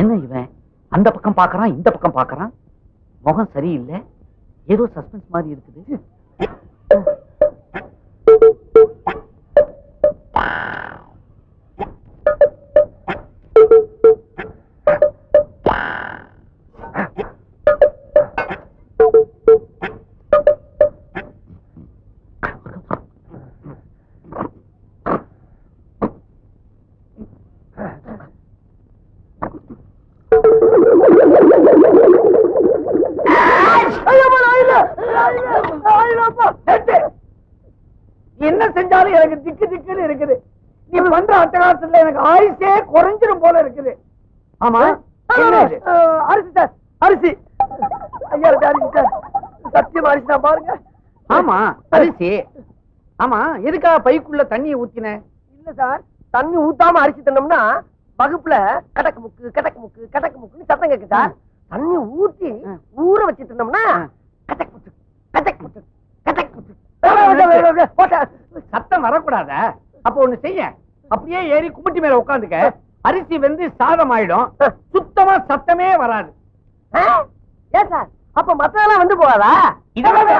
என்ன இவன்? அந்த பக்கம் பார்க்கறான் இந்த பக்கம் பார்க்கறான்? முகம் சரியில்லை. ஏதோ சஸ்பென்ஸ் மாதிரி இருக்குது. என்ன செஞ்சாலும் எனக்கு திக்கு திக்குன்னு இருக்குது. நீ பண்ற அட்டகாசத்துல எனக்கு ஆயுசே குறைஞ்சிரும் போல இருக்குது. ஆமா? அரிசி சார். அரிசி. ஐயா இருக்கு அரிசி சார். சத்தியம் அரிசி பாருங்க. ஆமா அரிசி. ஆமா எதுக்காக பைக்குள்ள தண்ணியை ஊத்தின? இல்ல சார் தண்ணி ஊத்தாம அரிசி தின்னோம்னா வகுப்புல கடக்கு முக்கு கடக்கு முக்கு கடக்கு முக்குன்னு சத்தம் சார். தண்ணி ஊத்தி. ஊற வச்சு தின்னோம்னா ம். கடக்கு முக்கு கடக்கு முக்கு கடக்கு முக்கு சத்தம் வரக்கூடாதா அப்ப ஒண்ணு செய்ய அப்படியே ஏறி கும்பிட்டு மேல உட்காந்துக்க அரிசி வந்து சாதம் ஆயிடும் சுத்தமா சத்தமே வராது? ஏன் சார் அப்ப மத்ததெல்லாம் வந்து போகாதா இதெல்லாம்